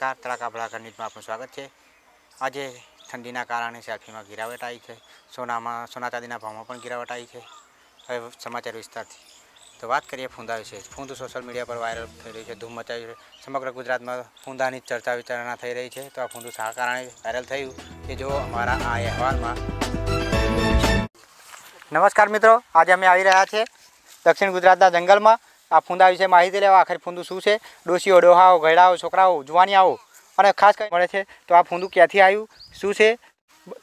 નમસ્કાર. તળાકા ભડાકા ન્યૂઝમાં આપનું સ્વાગત છે. આજે ઠંડીના કારણે સેલ્ફીમાં ગિરાવટ આવી છે. સોનામાં, સોના ચાંદીના ભાવમાં પણ ગિરાવટ આવી છે. હવે સમાચાર વિસ્તારથી. તો વાત કરીએ ફૂંદા વિશે. ફૂંદ સોશિયલ મીડિયા પર વાયરલ થઈ રહ્યું છે. ધૂમ મચાવી છે. સમગ્ર ગુજરાતમાં ફૂંદાની ચર્ચા વિચારણા થઈ રહી છે. તો આ ફૂંદું શા કારણે વાયરલ થયું કે જો અમારા આ અહેવાલમાં. નમસ્કાર મિત્રો. આજે અમે આવી રહ્યા છે દક્ષિણ ગુજરાતના જંગલમાં. આ ફૂંદા વિશે માહિતી લેવા આખરે ફૂંદું શું છે? ડોશીઓ, ડોહાઓ ઘડાઓ છોકરાઓ જુવાનિયાઓ અને ખાસ કરી મળે છે તો આ ફૂંદું ક્યાંથી આવ્યું? શું છે?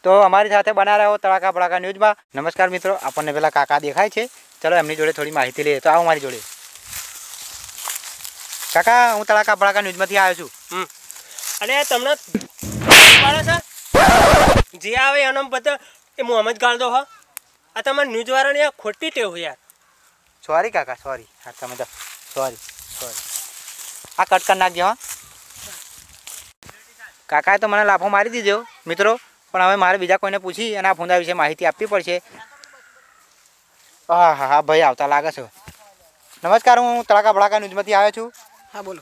તો અમારી સાથે બના રહ્યો તડાકા ભડાકા ન્યૂઝમાં. નમસ્કાર મિત્રો, આપણને પેલા કાકા દેખાય છે. ચલો એમની જોડે થોડી માહિતી લઈએ. તો આવો મારી જોડે. કાકા, હું તડાકા ભડાકા ન્યૂઝમાંથી આવ્યો છું. અને તમને જે આવે એનો બધા એ મોહમ્મદ ગાળદો હા. આ તમારે ન્યૂઝવાળાને ખોટી ટેવ યાર. સોરી કાકા સોરી. હા તમે તો સોરી સોરી. આ કટ કરી નાખજો હા. કાકાએ તો મને લાફો મારી દીધો મિત્રો. પણ હવે મારે બીજા કોઈને પૂછી અને આ ફૂંદા વિશે માહિતી આપવી પડશે. હા હા હા ભાઈ આવતા લાગે છે. નમસ્કાર હું તડાકા ભડાકા ન્યૂઝમાંથી આવ્યો છું. હા બોલો.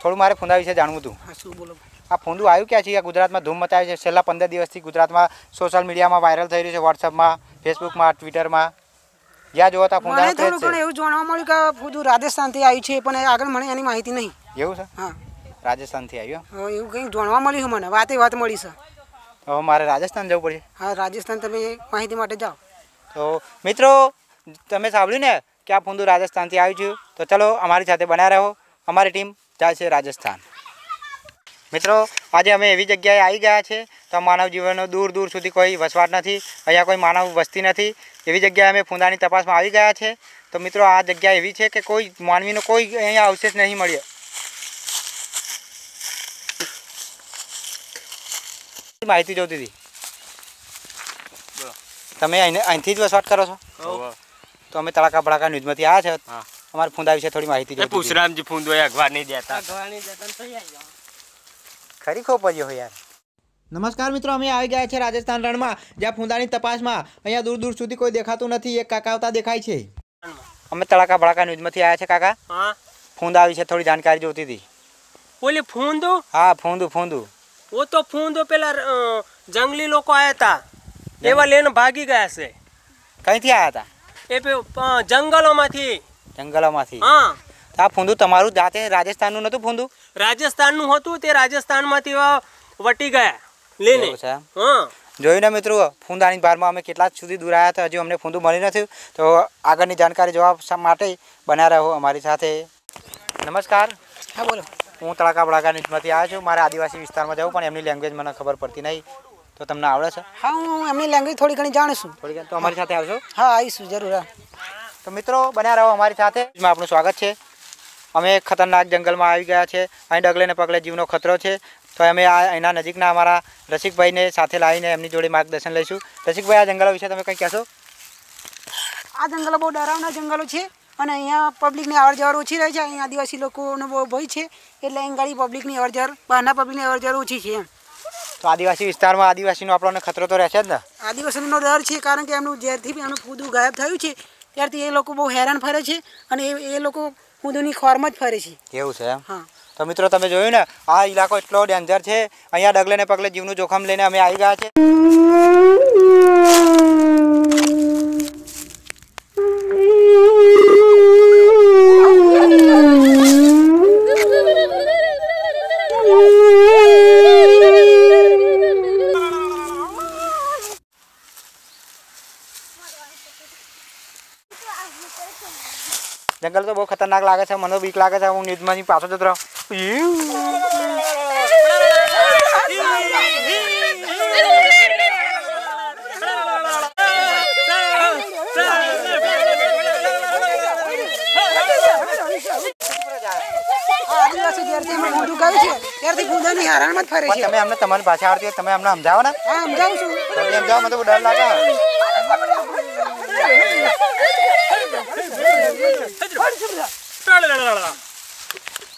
થોડું મારે ફૂંદા વિશે જાણવું હતું. હા શું બોલો? આ ફૂંદું આવ્યું ક્યાં છે? આ ગુજરાતમાં ધૂમ મચાવે છે. છેલ્લા પંદર દિવસથી ગુજરાતમાં સોશિયલ મીડિયામાં વાયરલ થઈ રહ્યું છે. વોટ્સઅપમાં ફેસબુકમાં ટ્વિટરમાં જ્યાં જોવા ત્યાં ફૂંદા મને થોડું ઘણું એવું જાણવા મળ્યું કે બધું રાજસ્થાનથી આવ્યું છે પણ આગળ મને એની માહિતી નહીં. એવું છે? હા. રાજસ્થાનથી આવ્યું હા? એવું કંઈક જાણવા મળ્યું મને. વાતે વાત મળી છે. હવે મારે રાજસ્થાન જવું પડશે. હા રાજસ્થાન તમે માહિતી માટે જાઓ. તો મિત્રો તમે સાંભળ્યું ને કે આ ફૂંદું રાજસ્થાનથી આવ્યું છે? તો ચલો અમારી સાથે બન્યા રહો. અમારી ટીમ જાય છે રાજસ્થાન. મિત્રો આજે અમે એવી જગ્યાએ આવી ગયા છે તો માનવ જીવનનો દૂર દૂર સુધી કોઈ વસવાટ નથી અહીંયા કોઈ માનવ વસ્તી નથી. એવી જગ્યાએ અમે ફૂંદાની તપાસમાં આવી ગયા છે. તો મિત્રો આ જગ્યા એવી છે કે કોઈ માનવીનો કોઈ અહીંયા અવશેષ નહીં મળ્યો માહિતી જોતી હતી? તમે અહીં અહીંથી જ વસવાટ કરો છો? તો અમે તળાકા ભડાકા ન્યૂઝમાંથી આવ્યા છે. હા. અમારે ફૂંદા વિશે થોડી માહિતી પૂછરામજી ફૂંદો હતી. નહીં દેતા. અખબાર નહીં દેતા ખરી ખોપરીઓ હોય યાર. નમસ્કાર મિત્રો અમે આવી ગયા છે રાજસ્થાન રણમાં જ્યાં ફૂંદાની તપાસમાં. અહીંયા દૂર દૂર સુધી કોઈ દેખાતું નથી એક કાકા આવતા દેખાય છે. અમે તડાકા ભડાકા ન્યૂઝમાંથી આવ્યા છે કાકા. હા. ફૂંદા વિશે થોડી જાણકારી જોતી હતી. ઓલી ફૂંદો? હા ફૂંદુ ફૂંદુ. ઓ તો ફૂંદો પેલા જંગલી લોકો આયા હતા એવા લઈને ભાગી ગયા છે. કઈથી આવ્યા હતા એ જંગલોમાંથી. જંગલોમાંથી. હા. આ ફૂંદું તમારું જાતે રાજસ્થાનનું નતું ફૂંદું? રાજસ્થાનનું હતું તે રાજસ્થાનમાંથી વટી ગયા. લઈને? હા. જોયું ને મિત્રો ફૂંદાની બારમાં અમે કેટલા જ સુધી દૂર આવ્યા હતા હજુ અમને ફૂંદું મળી નથી. તો આગળની જાણકારી જોવા માટે બન્યા રહો અમારી સાથે. નમસ્કાર. હા બોલો. હું તળાકા બળાકા ન્યૂઝમાંથી આવ્યો છું. મારે આદિવાસી વિસ્તારમાં જવું પણ એમની લેંગ્વેજ મને ખબર પડતી નહીં. તો તમને આવડે છે? હા હું એમની લેંગ્વેજ થોડી ઘણી જાણું છું. થોડી ઘણી? તો અમારી સાથે આવશો હા આવીશું જરૂર હા. તો મિત્રો બન્યા રહો અમારી સાથે. આપણું આપનું સ્વાગત છે. અમે ખતરનાક જંગલમાં આવી ગયા છે. અહીં ડગલે ને પગલે જીવનો ખતરો છે. તો અમે આ અહીંના નજીકના અમારા રસિકભાઈને સાથે લાવીને એમની જોડે માર્ગદર્શન લઈશું. રસિકભાઈ આ જંગલો વિશે તમે કંઈ કહેશો? આ જંગલો બહુ ડરાવના જંગલો છે અને અહીંયા પબ્લિકની અવર જવર ઓછી રહે છે. અહીંયા આદિવાસી લોકોનો બહુ ભય છે. એટલે અહીં ગાડી પબ્લિકની અવર જવર બહારના પબ્લિકની અવર જવર ઓછી છે એમ. તો આદિવાસી વિસ્તારમાં આદિવાસીનો આપણને ખતરો તો રહેશે જ ને? આદિવાસીનો ડર છે કારણ કે એમનું જ્યારથી બી એમનું ફૂદું ગાયબ થયું છે ત્યારથી એ લોકો બહુ હેરાન ફરે છે અને એ એ લોકો દુની ખોરમાં જ ફરે છે. એવું છે એમ? હા. તો મિત્રો તમે જોયું ને આ ઇલાકો એટલો ડેન્જર છે અહીંયા ડગલે ને પગલે જીવનું જોખમ લઈને અમે આવી ગયા છે. જંગલ તો બહુ ખતરનાક લાગે છે મને બીક લાગે છે હું ન્યૂઝમાંથી પાછો જતો રહું તમે અમને તમારી ભાષા આવડતી હોય તમે અમને સમજાવો ને હા સમજાવું છું સમજાવો મને તો બહુ ડર લાગે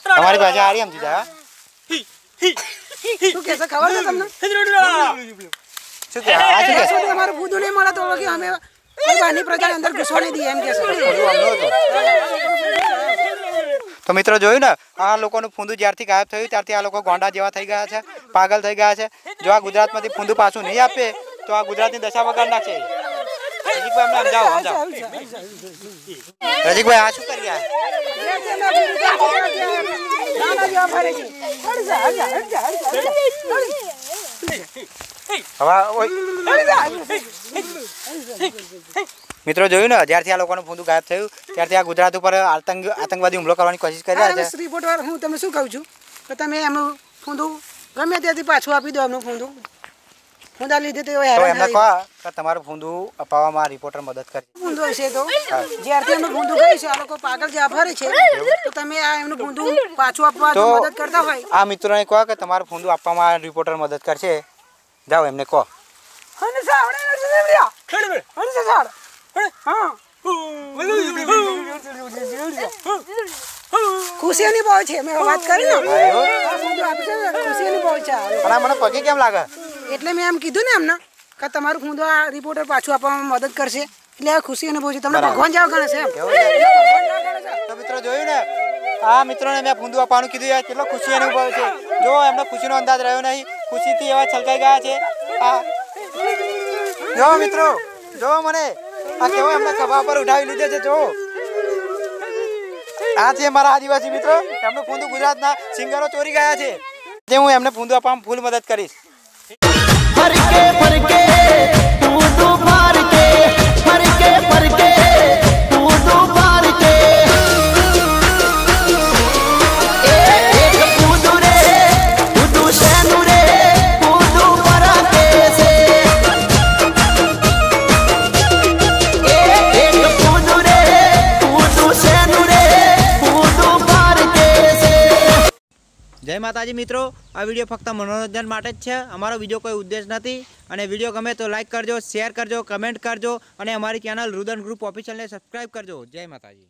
તમારી પાસે હારી સમજી જાય શું કહેશે ખબર છે તમને? શું કે આ શું જ્યાં કે સુધી નહીં મળે તો કે અમે બહારની પ્રજા અંદર ઘૂસવા નહીં દઈએ એમ કહેશે થોડું અમલો હતો તો. મિત્રો જોયું ને આ લોકોનું ફૂંદું જ્યારથી ગાયબ થયું ત્યારથી આ લોકો ગોંડા જેવા થઈ ગયા છે પાગલ થઈ ગયા છે. જો આ ગુજરાતમાંથી ફૂંદું પાછું નહીં આપે તો આ ગુજરાતની દશા વગર નાખશે રજીકભાઈ અમને સમજાવો સમજાવો રજીકભાઈ આ શું કરી મિત્રો જોયું ને જ્યારથી આ લોકોનું ફૂંદું ગાયબ થયું ત્યારથી આ ગુજરાત ઉપર આતંક આતંકવાદી હુમલો કરવાની કોશિશ કરી રહ્યા છે. રિપોર્ટ હું તમને શું કહું છું? કે તમે એમનું ફૂંદું ગમે ત્યાંથી પાછું આપી દો એમનું ફૂંદું ફૂંદા લીધી તો તો એમને કહો કે તમારું ફૂંદું અપાવવામાં રિપોર્ટર મદદ કરે ફૂંદું હશે તો? જ્યારથી એમનું ફૂંદું ગયું છે આ લોકો પાગલ જે આભારે છે તો તમે આ એમનું ફૂંદું પાછું આપવા મદદ કરતા હોય? આ મિત્રોને કહો કે તમારું ફૂંદું આપવામાં રિપોર્ટર મદદ કરશે. જાઓ એમને કહો. હા. ખુશીઓની બહુ છે મેં વાત કરી ને. બહુ છે. પણ મને પગે કેમ લાગે? એટલે મેં એમ કીધું ને એમને કે તમારું ફૂંદું આ રિપોર્ટર પાછું આપવામાં મદદ કરશે. એટલે આ ખુશી અનુભવ છે તમને ભગવાન જેવા ગણે છે. તો મિત્રો જોયું ને આ મિત્રોને મેં ફૂંદું આપવાનું કીધું યાર કેટલો ખુશી અનુભવ છે. જો એમને ખુશીનો અંદાજ રહ્યો નહીં. ખુશીથી એવા છલકાઈ ગયા છે. આ જો મિત્રો જો મને આ કેવો એમને સભા પર ઉઠાવી લીધે છે જો. આ છે મારા આદિવાસી મિત્રો. એમનું ફૂંદું ગુજરાતના સિંગરો ચોરી ગયા છે. જે હું એમને ફૂંદું આપવામાં ફૂલ મદદ કરીશ. por. જય માતાજી મિત્રો, આ વીડિયો ફક્ત મનોરંજન માટે જ છે. અમારો બીજો કોઈ ઉદ્દેશ નથી. અને વીડિયો ગમે તો લાઇક કરજો શેર કરજો કમેન્ટ કરજો. અને અમારી ચેનલ રુદન ગ્રુપ ઓફિશિયલને સબસ્ક્રાઈબ કરજો. જય માતાજી.